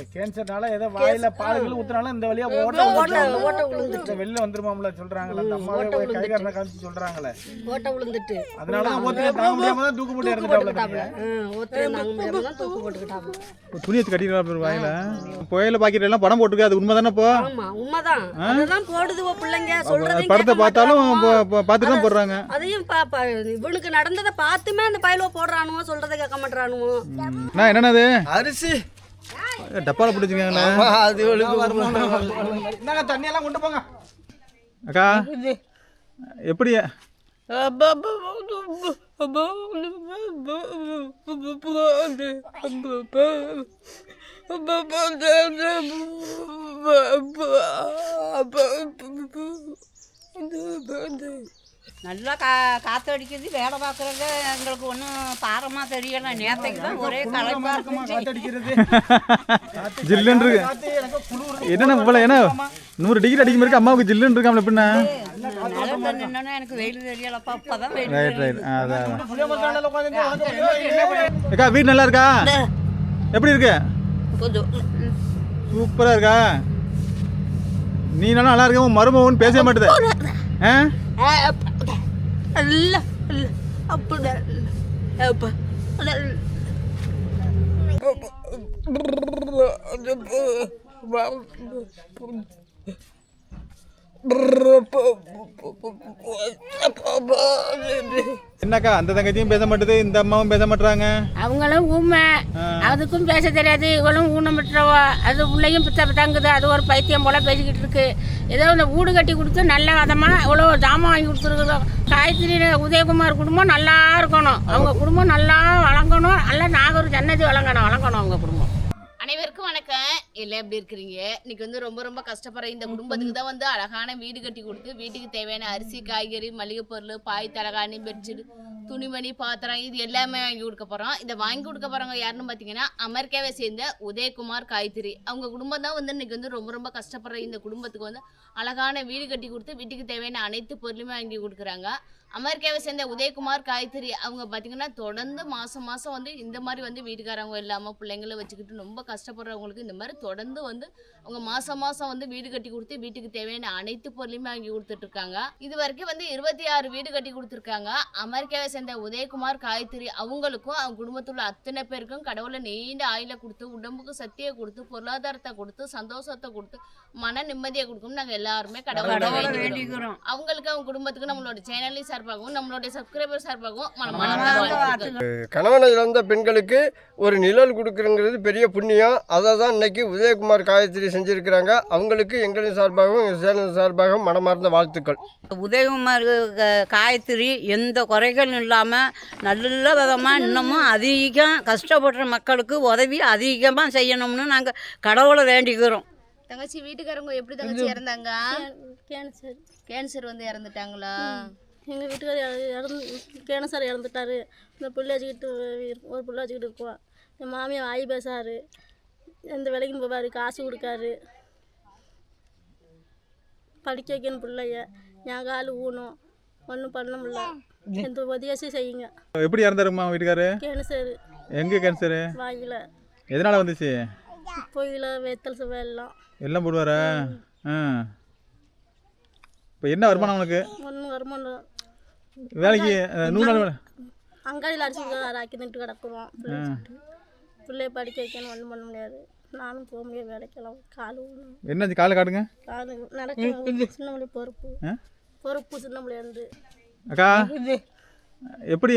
இந்த கேன்சர்னால ஏதோ வாயில பால்கள் ஊத்துனாலும் இந்த வழியா ஓட்ட ஓட்ட விழுந்துட்டு. வெளில வந்துருமாம்ல சொல்றாங்கல்ல அந்த அம்மாவே போய் கை காரணம் காமிச்சு சொல்றாங்களே. ஓட்ட விழுந்துட்டு. அதனால தான் ஓத்தில தாங்க முடியாம தான் தூக்கு போட்டு இறந்துட்டாப்ல. ஓட்ட நாங்க முடியாம தான் தூக்கு போட்டுக்கிட்டாப்ல துணியை கட்டிடுறா வாயில. புயல பாக்கெட் எல்லாம் படம் போட்டுருக்கு அது உண்மை தானே இப்போ? ஆமா உண்மைதான். அதுதான் போடுதுவோ பிள்ளைங்க சொல்றதையும் படத்தை பார்த்தாலும் மாட்றான். ப- ப- பார்த்துட்டு தான் போடுறாங்க. அதையும் இவனுக்கு நடந்ததை பார்த்துமே அந்த பயலுவ போடுறானுவோ சொல்றதை கேட்க மாட்டானுவோ நான் என்னது அரிசி. டப்பால பிடிச்சிருக்காங்களே ஆமா, அது ஒழுங்கு என்னங்க தண்ணி எல்லாம் கொண்டு போங்க அக்கா எப்படி நல்லா கா காற்று அடிக்குது வேலை பார்க்குறது எங்களுக்கு ஒன்றும் பாரமாக தெரியல. நேற்றைக்கு தான் ஒரே களைப்பாக இருக்குமா ஜில்லுன்னு என்னண்ணா இவ்வளோ என்ன? நூறு டிகிரி அடிக்கும் இருக்கு அம்மாவுக்கு ஜில்லுன்னு இருக்காமல எப்படின்னா எனக்கு வெயில் தெரியலப்பா. அப்போ தான் வெயில் ரைட் ரைட் அதான் அக்கா வீடு நல்லா இருக்கா? எப்படி இருக்கு? கொஞ்சம் சூப்பரா இருக்கா? நீ நல்லா நல்லா இருக்க உன் மருமகன் பேச மாட்டுது. ஆ? അല്ല അല്ല. അപ്പ അപ്പ അപ്പ என்னக்கா அந்த தங்கச்சியும் பேச மாட்டுது இந்த அம்மாவும் பேச மாட்டுறாங்க? அவங்களும் ஊமை. அதுக்கும் பேச தெரியாது இவளும் ஊனமிட்டுறவா அது உள்ளேயும் பித்த பித்தாங்குது அது ஒரு பைத்தியம் போல பேசிக்கிட்டு இருக்கு. ஏதோ இந்த வீடு கட்டி கொடுத்து நல்ல விதமாக இவ்வளோ ஜாமான் வாங்கி கொடுத்துருக்குறோம் காயத்ரி உதயகுமார் குடும்பம் நல்லா இருக்கணும். அவங்க குடும்பம் நல்லா வழங்கணும் நல்லா நாகூர் ஜன்னதி வழங்கணும் வழங்கணும் அவங்க குடும்பம். அனைவருக்கும் வணக்கம். எல்லாம் எப்படி இருக்கிறீங்க? இன்னைக்கு வந்து ரொம்ப ரொம்ப கஷ்டப்படுற இந்த குடும்பத்துக்கு தான் வந்து அழகான வீடு கட்டி கொடுத்து வீட்டுக்கு தேவையான அரிசி காய்கறி மளிகை பொருள் பாய் தலகாணி பெட்ஷீட் துணிமணி பாத்திரம் இது எல்லாமே வாங்கி கொடுக்க போறோம். இதை வாங்கி கொடுக்க போறவங்க யாருன்னு பார்த்தீங்கன்னா அமெரிக்காவை சேர்ந்த உதயகுமார் காய்த்திரி அவங்க குடும்பம் தான் வந்து இன்னைக்கு வந்து ரொம்ப ரொம்ப கஷ்டப்படுற இந்த குடும்பத்துக்கு வந்து அழகான வீடு கட்டி கொடுத்து வீட்டுக்கு தேவையான அனைத்து பொருளுமே வாங்கி கொடுக்குறாங்க. அமெரிக்காவை சேர்ந்த உதயகுமார் காய்த்திரி அவங்க பார்த்தீங்கன்னா தொடர்ந்து மாதம் மாதம் வந்து இந்த மாதிரி வந்து வீட்டுக்காரவங்க இல்லாமல் பிள்ளைங்கள வச்சுக்கிட்டு ரொம்ப கஷ்டப்படுறவங்களுக்கு இந்த மாதிரி தொடர்ந்து வந்து அவங்க மாதம் மாதம் வந்து வீடு கட்டி கொடுத்து வீட்டுக்கு தேவையான அனைத்து பொருளையுமே வாங்கி கொடுத்துட்டு இருக்காங்க. இது வரைக்கும் வந்து இருபத்தி ஆறு வீடு கட்டி கொடுத்துருக்காங்க. அமெரிக்காவை சேர்ந்த உதயகுமார் காய்த்திரி அவங்களுக்கும் அவங்க குடும்பத்தில் உள்ள அத்தனை பேருக்கும் கடவுளை நீண்ட ஆயில கொடுத்து உடம்புக்கு சக்தியை கொடுத்து பொருளாதாரத்தை கொடுத்து சந்தோஷத்தை கொடுத்து மன நிம்மதியை கொடுக்கணும் நாங்கள் எல்லாருமே கடவுளை வேண்டிக்கிறோம். அவங்களுக்கு அவங்க குடும்பத்துக்கு நம்மளோட சேனலையும் சார்பாகவும் நம்மளுடைய சப்ஸ்கிரைபர் சார்பாகவும் மனமார்ந்த மனமார்ந்த வாழ்த்துக்கள். கணவனை இழந்த பெண்களுக்கு ஒரு நிழல் கொடுக்குறங்கிறது பெரிய புண்ணியம். அதை தான் இன்னைக்கு உதயகுமார் காயத்ரி செஞ்சுருக்கிறாங்க. அவங்களுக்கு எங்களின் சார்பாகவும் எங்கள் சேனல் சார்பாகவும் மனமார்ந்த வாழ்த்துக்கள். உதயகுமார் க- காயத்ரி எந்த குறைகளும் இல்லாமல் நல்ல விதமாக இன்னமும் அதிகம் கஷ்டப்படுற மக்களுக்கு உதவி அதிகமாக செய்யணும்னு நாங்கள் கடவுளை வேண்டிக்கிறோம். தங்கச்சி வீட்டுக்காரங்க எப்படி தங்கச்சி இறந்தாங்க? கேன்சர் கேன்சர் வந்து இறந்துட்டாங்களா? எங்கள் வீட்டுக்கார் இறந்து கேன்சர் இறந்துட்டாரு. இந்த பிள்ளை வச்சுக்கிட்டு ஒரு பிள்ளை வச்சுக்கிட்டு இருக்கோம் என் மாமியார் வாய் பேசாரு. எந்த வேலைக்கும் போவார் காசு கொடுக்காரு. படிக்க வைக்கணும் பிள்ளைய. என் கால் ஊனும் ஒன்றும் பண்ண முடியல. எந்த உதவியாச்சும் செய்யுங்க. எப்படி இறந்தாருமா வீட்டுக்காரு? கேன்சர் எங்கே கேன்சரு வாயில். எதனால வந்துச்சு? பொயில வெத்தல் சுவை எல்லாம். எல்லாம் போடுவாரா? ஆ. இப்போ என்ன வருமானம் உனக்கு? ஒன்றும் வருமானம் வேலைக்கு நூறு நாள் அங்காடியில் அடிச்சு ஆக்கி தின்ட்டு கிடக்குறோம். பிள்ளைய படிக்க வைக்கணும் ஒன்றும் பண்ண முடியாது. நானும் போக முடியாது வேலைக்கெல்லாம் கால் ஊனும் என்ன காலை காட்டுங்க. கால் நடக்க சின்ன பிள்ளை பொறுப்பு? பொறுப்பு சின்ன பிள்ளையாருந்து அக்கா எப்படி?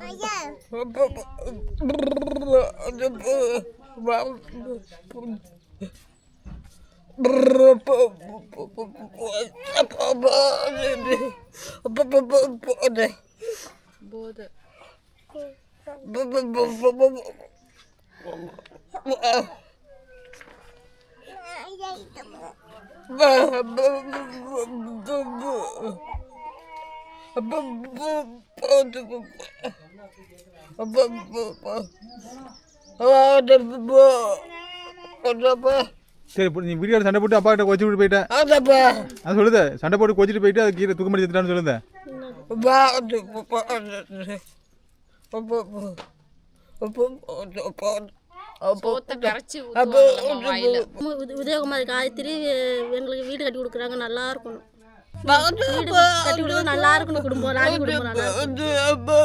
பையன் சரி இப்போ நீ வீடியோ சண்டை போட்டு அப்பா கிட்ட கொச்சு விட்டு போயிட்ட. அது சொல்லுது. சண்டை போட்டு கொச்சிட்டு போயிட்டு அது கீழே தூக்கமடி செத்துட்டான்னு சொல்லுது. உதயகுமாரி காயத்ரி எங்களுக்கு வீடு கட்டி கொடுக்குறாங்க நல்லா இருக்கணும். கட்டி கொடுத்தா நல்லா இருக்கணும் குடும்பம் குடும்பம் நல்லா இருக்கணும்.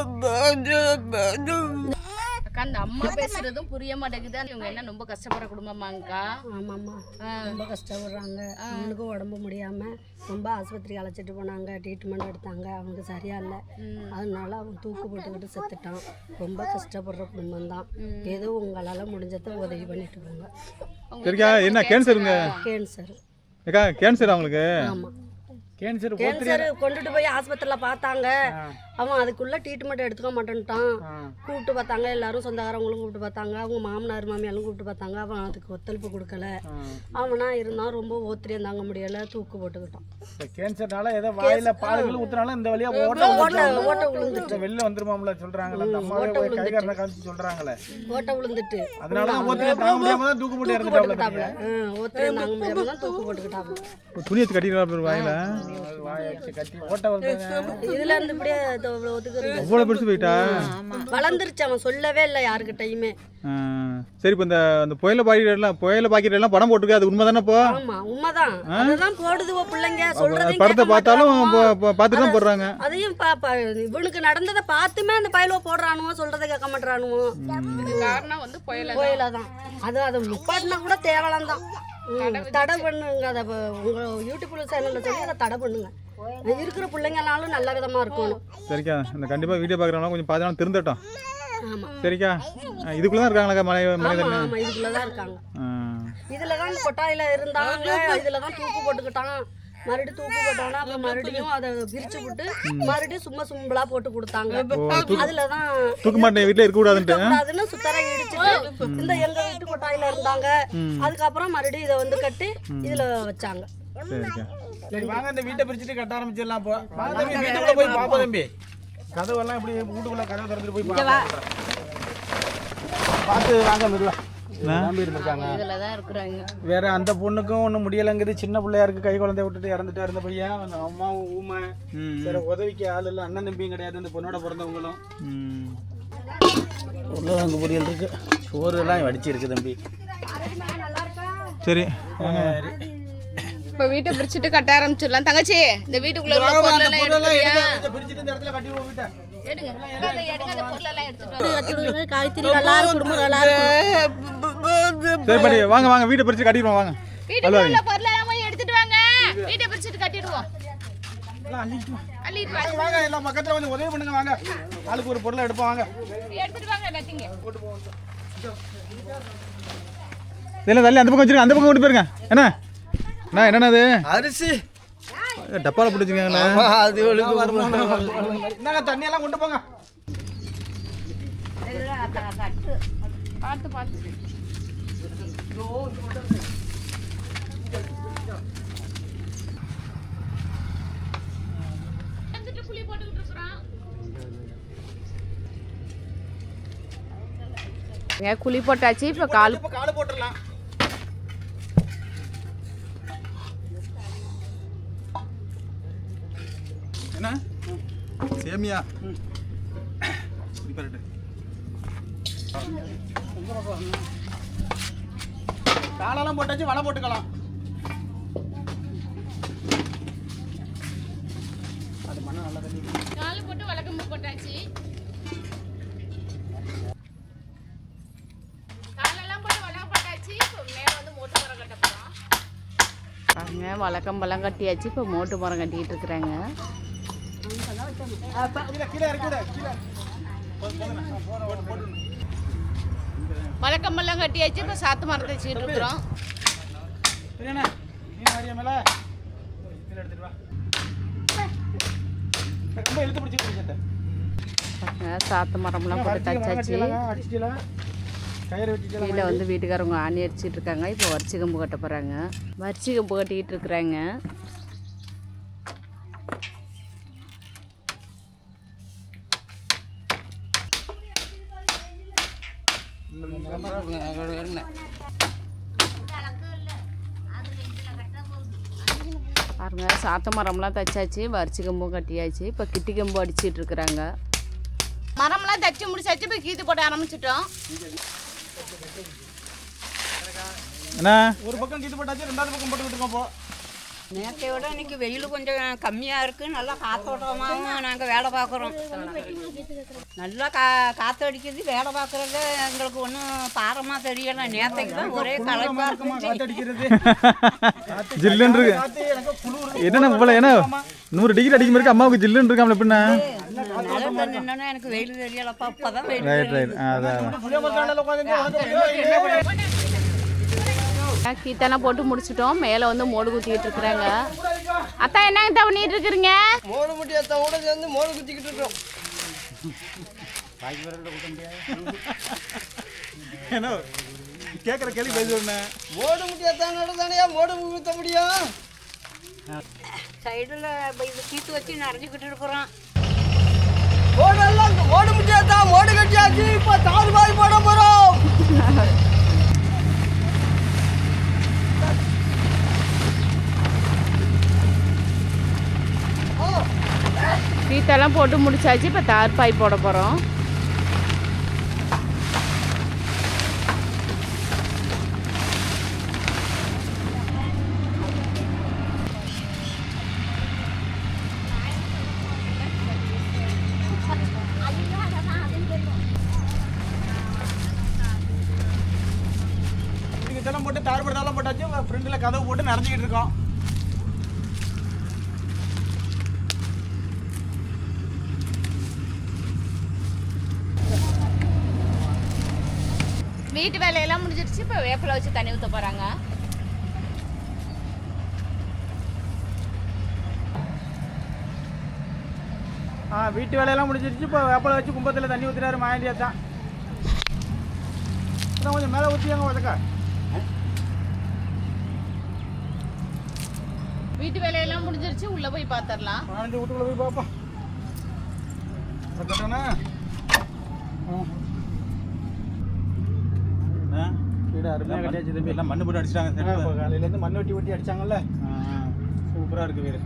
அக்கா அந்த அம்மா பேசுறதும் புரிய மாட்டேங்குது. இவங்க என்ன ரொம்ப கஷ்டப்படுற குடும்பமாங்கக்கா ஆமாம்மா. ரொம்ப கஷ்டப்படுறாங்க. அவனுக்கும் உடம்பு முடியாமல் ரொம்ப ஆஸ்பத்திரிக்கு அழைச்சிட்டு போனாங்க. ட்ரீட்மெண்ட் எடுத்தாங்க. அவனுக்கு சரியா இல்லை. அதனால அவன் தூக்கு போட்டுக்கிட்டு செத்துட்டான். ரொம்ப கஷ்டப்படுற குடும்பம் தான் ஏதோ உங்களால் முடிஞ்சதை உதவி பண்ணிட்டு போங்க. என்ன கேன்சருங்க? கேன்சர். கேன்சர் அவங்களுக்கு ஆமாம் கேன்சர் கேன்சர் கொண்டுட்டு போய் ஆஸ்பத்திரியில் பார்த்தாங்க. அவன் அதுக்குள்ள ட்ரீட்மெண்ட் எடுத்துக்க மாட்டேன்ட்டான். கூப்பிட்டு பார்த்தாங்க எல்லாரும் சொந்தக்காரவங்களும் கூப்பிட்டு பார்த்தாங்க அவங்க மாமனார் மாமியாரும் கூப்பிட்டு பார்த்தாங்க அவன் அதுக்கு ஒத்துழைப்பு கொடுக்கல. அவனா இருந்தான் ரொம்ப ஓத்திரியம் தாங்க முடியல தூக்கு போட்டுக்கிட்டான். கேன்சர்னால ஏதோ வாயில பாலுகள் ஊத்துனாலும் இந்த வழியா ஓட்ட ஓட்ட. ஓட்ட விழுந்துட்டு. வெளில வந்துருமாம்ல சொல்றாங்கல்ல அந்த கை விழுந்துட்டு. காரணம் காமிச்சு சொல்றாங்களே. ஓட்ட விழுந்துட்டு. அதனால தான் ஓத்திரம் தாங்க முடியாம தான் தூக்கு போட்டு இறந்துட்டாப்ல தாங்க முடியாம தான் தூக்கு போட்டுக்கிட்டாப்ல. துணி வச்சு கட்டிட்டு வாயில? வாயை வச்சு கட்டி ஓட்ட வந்து இதுல இருந்து இப்படியே அவ்வளோ பெருசு போயிட்டா வளர்ந்துருச்சு அவன் சொல்லவே இல்லை யாருக்கிட்டையுமே சரி இப்போ இந்த அந்த புயல பாக்கெட் எல்லாம் புயல பாக்கெட் எல்லாம் படம் போட்டுருக்கு அது உண்மை தானே இப்போ? ஆமா உண்மைதான். அதுதான் போடுதுவோ பிள்ளைங்க சொல்றதையும் படத்தை பார்த்தாலும் மாட்றானுவோ. பா- பா- பார்த்துட்டு தான் போடுறாங்க. அதையும் இவனுக்கு நடந்ததை பார்த்துமே அந்த பயலுவ போடுறானுவோ சொல்றதை கேட்க மாட்டானுவோ காரணம் வந்து புயல கோயில தான். அது அதை நிப்பாட்டினா கூட தேவலாம் தான் தடை பண்ணுங்க அதை உங்க யூடியூப்ல சேனல்ல சொல்லி அதை தடை பண்ணுங்க. இருக்கிற பிள்ளைங்கனாலும் நல்ல விதமா இருக்கணும். சரிக்கா இந்த கண்டிப்பாக வீடியோ பார்க்குறவங்க கொஞ்சம் பார்த்தாலும் திருந்தட்டும். ஆமா. சரிக்கா இதுக்குள்ளே தான் இருக்காங்களா மலை மலை இதுக்குள்ளதான் இருக்காங்க. ஆ. இதுல தான் கொட்டாயில இருந்தாங்க இதுல தான் தூக்கு போட்டுக்கிட்டான். மறுபடியும் தூக்கு போட்டானா அப்புறம் மறுபடியும் அதை பிரிச்சு விட்டு மறுபடியும் சும்மா சும்பலா போட்டு கொடுத்தாங்க. அதுலதான் தூக்க மாட்டேன் வீட்டில் இருக்கக்கூடாதுன்ட்டு கூடாதுன்னு சுத்தர இடிச்சுட்டு இந்த எங்க வீட்டு கொட்டாயில இருந்தாங்க. அதுக்கப்புறம் மறுபடியும் இதை வந்து கட்டி இதுல வச்சாங்க. சரி வாங்க இந்த வீட்டை பிரிச்சுட்டு கட்ட ஆரம்பிச்சிடலாம் இப்போ தம்பி வீட்டுக்குள்ள போய் பாப்போம் தம்பி. கதவெல்லாம் இப்படி வீட்டுக்குள்ள கதவை திறந்துட்டு போய் பார்த்து வாங்க மெதுவா. வேற அந்த பொண்ணுக்கும் ஒன்றும் முடியலைங்குது சின்ன பிள்ளையா இருக்கு கை குழந்தைய விட்டுட்டு இறந்துட்டா இருந்த பையன் அந்த அம்மாவும் ஊமை வேற உதவிக்கு ஆள் இல்லை அண்ணன் தம்பியும் கிடையாது இந்த பொண்ணோட பிறந்தவங்களும். ம். உருளைக்கிழங்கு பொரியல் இருக்கு. சோறு எல்லாம் வடிச்சு இருக்கு தம்பி. சரி. இப்ப வீட்டை பிரிச்சுட்டு கட்ட ஆரம்பிச்சிடலாம். தங்கச்சி இந்த வீட்டுக்குள்ள காய்கறி நல்லா இருக்கும் குடும்பம் நல்லா இருக்கும் சரி பாட்டி வாங்க வாங்க வீட்டை பிரித்து கட்டிடுவோம் வாங்க. வீட்டுக்குள்ள உள்ள பொருள் எல்லாம் போய் எடுத்துட்டு வாங்க. வீட்டை பிரிச்சுட்டு கட்டிடுவோம். அள்ளிட்டு வாங்க வாங்க எல்லாம் பக்கத்துல கொஞ்சம் உதவி பண்ணுங்க வாங்க. ஆளுக்கு ஒரு பொருளை எடுப்போம் வாங்க. எடுத்துட்டு வாங்க எல்லாத்தையும். இதெல்லாம் தள்ளி அந்த பக்கம் வச்சிருங்க அந்த பக்கம் கொண்டு போயிருங்க. என்ன? அண்ணா என்னண்ணா அது அரிசி. டப்பாவில் போட்டு வச்சுருக்காங்களா அது என்னங்க தண்ணி எல்லாம் கொண்டு போங்க. பார்த்து பார்த்து புளி போட்டுக்கிட்டு இருக்கிறோம் குழி போட்டாச்சு? இப்போ கால் காலை போட்டுடலாம் என்ன பாருட்டு. காலெல்லாம் போட்டாச்சு வலை போட்டுக்கலாம். கால் போட்டு வழக்கம்பு போட்டாச்சு. காலெல்லாம் போட்டு வழக்கம் போட்டாச்சு. பாருங்க வழக்கம்பெல்லாம் கட்டியாச்சு. இப்போ மோட்டு மரம் கட்டிக்கிட்டு இருக்கிறாங்க. வழக்கம்பெல்லாம் கட்டியாச்சு இப்போ சாத்து மரத்தை வச்சுக்கிட்டு இருக்கிறோம் சாத்து மரம்லாம் போட்டு தச்சாச்சு. கீழே வந்து வீட்டுக்காரவங்க ஆணி அடிச்சிட்டு இருக்காங்க. இப்போ வரிச்சி கம்பு கட்ட போகிறாங்க வரிச்சி கம்பு கட்டிக்கிட்டு இருக்கிறாங்க. பாருங்க சாத்த மரம்லாம் தச்சாச்சு வரிச்சி கம்பும் கட்டியாச்சு இப்போ கிட்டி கம்பு அடிச்சிட்டு இருக்கிறாங்க. மரம்லாம் தச்சு முடிச்சாச்சு இப்போ கீத்து போட ஆரம்பிச்சிட்டோம். என்ன? ஒரு பக்கம் கீத்து போட்டாச்சு ரெண்டாவது பக்கம் போட்டுக்கிட்டு இருக்கோம் இப்போ. நேற்றை விட இன்னைக்கு வெயில் கொஞ்சம் கம்மியாக இருக்குது நல்லா காத்தோட்டமாகவும் நாங்கள் வேலை பார்க்குறோம். நல்லா கா காற்று அடிக்குது. வேலை பார்க்குறது எங்களுக்கு ஒன்றும் பாரமாக தெரியலை. நேற்றைக்கு தான் ஒரே களைப்பாக இருக்குமா இருக்கும் காத்து அடிக்கிறது. ஜில்லுன்னு என்னண்ணா இவ்வளோ என்ன? நூறு டிகிரி அடிக்கும் இருக்கு அம்மாவுக்கு ஜில்லுன்னு இருக்காமல நின்னா எனக்கு வெயில் தெரியலப்பா இப்போ தான் வெயில் ரைட் ரைட் அதான் கீத்தெல்லாம் போட்டு முடிச்சிட்டோம். மேலே வந்து மோடு குத்திக்கிட்டு இருக்கிறாங்க. அத்தா என்னங்க பண்ணிட்டு இருக்கிறீங்க? மோடு முட்டி கூட சேர்ந்து மோடு குத்திக்கிட்டு இருக்கோம் என்ன கேட்குற கேள்வி பேசுவேன் மோடு முட்டி எத்தானோட தானே மோடு குத்த முடியும்? சைடில் இது கீத்து வச்சு நிறைஞ்சிக்கிட்டு இருக்கிறோம் மோடு எல்லாம் மோடு முட்டி எத்தா மோடு கட்டியாச்சு இப்போ தாறு பாய் போட போகிறோம் கீத்தெல்லாம் போட்டு முடிச்சாச்சு இப்போ தார் பாய் போட போகிறோம் ஃப்ரெண்டில் கதவு போட்டு நிறைஞ்சிக்கிட்டு இருக்கோம். வீட்டு வேலையெல்லாம் முடிஞ்சிருச்சு. இப்போ வேப்பில வச்சு தண்ணி ஊற்ற போகிறாங்க ஆ வீட்டு வேலையெல்லாம் முடிஞ்சிருச்சு. இப்போ வேப்பலை வச்சு கும்பத்தில் தண்ணி ஊற்றுறாரு மாயண்டியா தான் கொஞ்சம் மேலே ஊற்றியாங்க வதக்கா வீட்டு வேலையெல்லாம் முடிஞ்சிருச்சு உள்ளே போய் பார்த்துடலாம் மாயண்டி வீட்டுக்குள்ள போய் பார்ப்போம் அருமையாக கட்டியாச்சு தம்பி. எல்லாம் மண்ணு போட்டு அடிச்சிட்டாங்க இப்போ காலையிலேருந்து மண் வெட்டி வெட்டி அடிச்சாங்கல்ல? சூப்பராக இருக்கு வீடு.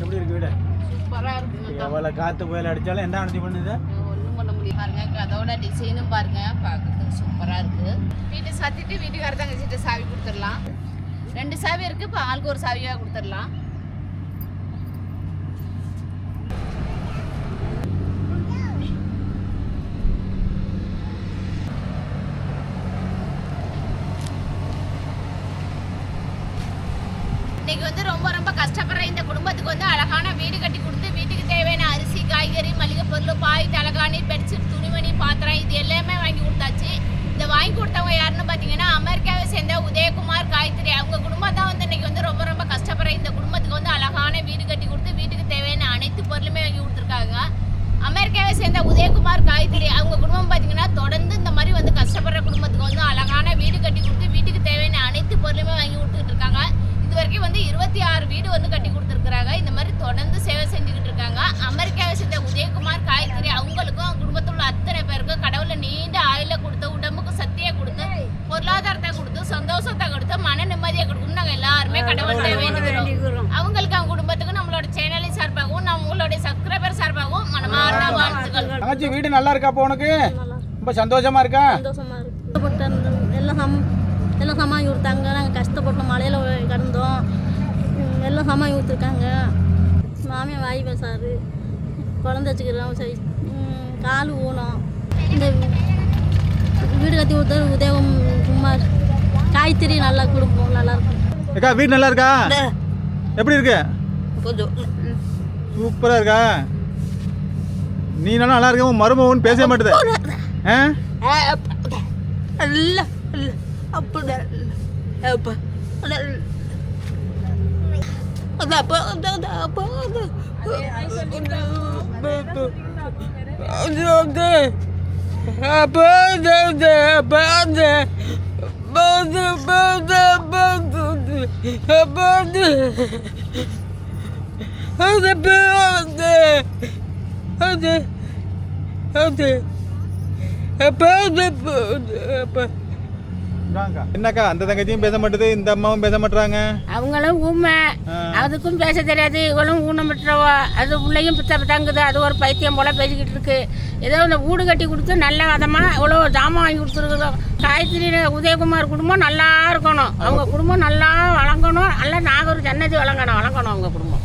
எப்படி இருக்கு வீடு? சூப்பராக இருக்குங்க எவ்வளோ காற்று புயல் அடித்தாலும் என்ன அனுப்பி பண்ணுது? ஒன்றும் பண்ண முடியும் பாருங்க அதோட டிசைனும் பாருங்க. பார்க்கறதுக்கு சூப்பராக இருக்கு. வீட்டை சாத்திட்டு வீட்டுக்கார தங்கச்சிட்ட சாவி கொடுத்துடலாம். ரெண்டு சாவி இருக்கு இப்போ ஆளுக்கு ஒரு சாவியாக கொடுத்துடலாம். இன்னைக்கு வந்து ரொம்ப ரொம்ப கஷ்டப்படுற இந்த குடும்பத்துக்கு வந்து அழகான வீடு கட்டி கொடுத்து வீட்டுக்கு தேவையான அரிசி காய்கறி மளிகை பொருள் பாய் தலகாணி பெட்ஷீட் துணிமணி பாத்திரம் இது எல்லாமே வாங்கி கொடுத்தாச்சு. இந்த வாங்கி கொடுத்தவங்க யாருன்னு பார்த்தீங்கன்னா அமெரிக்காவை சேர்ந்த உதயகுமார் காயத்ரி. அவங்க குடும்பம் தான் வந்து இன்னைக்கு வந்து ரொம்ப ரொம்ப கஷ்டப்படுற இந்த குடும்பத்துக்கு வந்து அழகான வீடு கட்டி கொடுத்து வீட்டுக்கு தேவையான அனைத்து பொருளுமே வாங்கி கொடுத்துருக்காங்க. அமெரிக்காவை சேர்ந்த உதயகுமார் காயத்ரி அவங்க குடும்பம் பார்த்தீங்கன்னா தொடர்ந்து இந்த மாதிரி வந்து கஷ்டப்படுற குடும்பத்துக்கு வந்து அழகான வீடு கட்டி கொடுத்து வீட்டுக்கு தேவையான அனைத்து பொருளுமே வாங்கி கொடுத்துட்டு இருக்காங்க. இது வரைக்கும் வந்து இருபத்தி ஆறு வீடு வந்து கட்டி கொடுத்துருக்குறாங்க. இந்த மாதிரி தொடர்ந்து சேவை செஞ்சுக்கிட்டு நல்லா இருக்கா அப்போ உனக்கு? ரொம்ப சந்தோஷமா இருக்கா? சந்தோஷமா இருக்கு. எல்லாம் சம் எல்லாம் சமாளி கொடுத்தாங்க. நாங்கள் கஷ்டப்பட்டோம் மழையில் கிடந்தோம். எல்லாம் சமாளி கொடுத்துருக்காங்க. மாமியார் வாய் பேசாரு குழந்தை வச்சுக்கிறோம் சரி. கால் ஊனம். இந்த வீடு கட்டி கொடுத்தது உதயம் குமார் காய்கறி நல்லா கொடுப்போம். நல்லா இருக்கும் அக்கா வீடு நல்லா இருக்கா எப்படி இருக்கு? கொஞ்சம். சூப்பராக இருக்கா? நீ நல்லா நல்லா இருக்க மருமகன் பேசவே மாட்டுது. அப்பா அது அது. என்னக்கா அந்த தங்கச்சியும் பேச மாட்டுது இந்த அம்மாவும் பேச மாட்டாங்க அவங்களும் ஊமை. அதுக்கும் பேச தெரியாது இவளும் ஊனமிட்டுறவா அது உள்ளேயும் பித்த பித்தாங்குது அது ஒரு பைத்தியம் போல பேசிக்கிட்டு இருக்கு. ஏதோ இந்த வீடு கட்டி கொடுத்து நல்ல விதமாக இவ்வளோ ஜாமான் வாங்கி கொடுத்துருக்குறோம். காயத்ரி உதயகுமார் குடும்பம் நல்லா இருக்கணும். அவங்க குடும்பம் நல்லா வழங்கணும் நல்லா நாகூர் ஜன்னதி வழங்கணும் வழங்கணும் அவங்க குடும்பம்.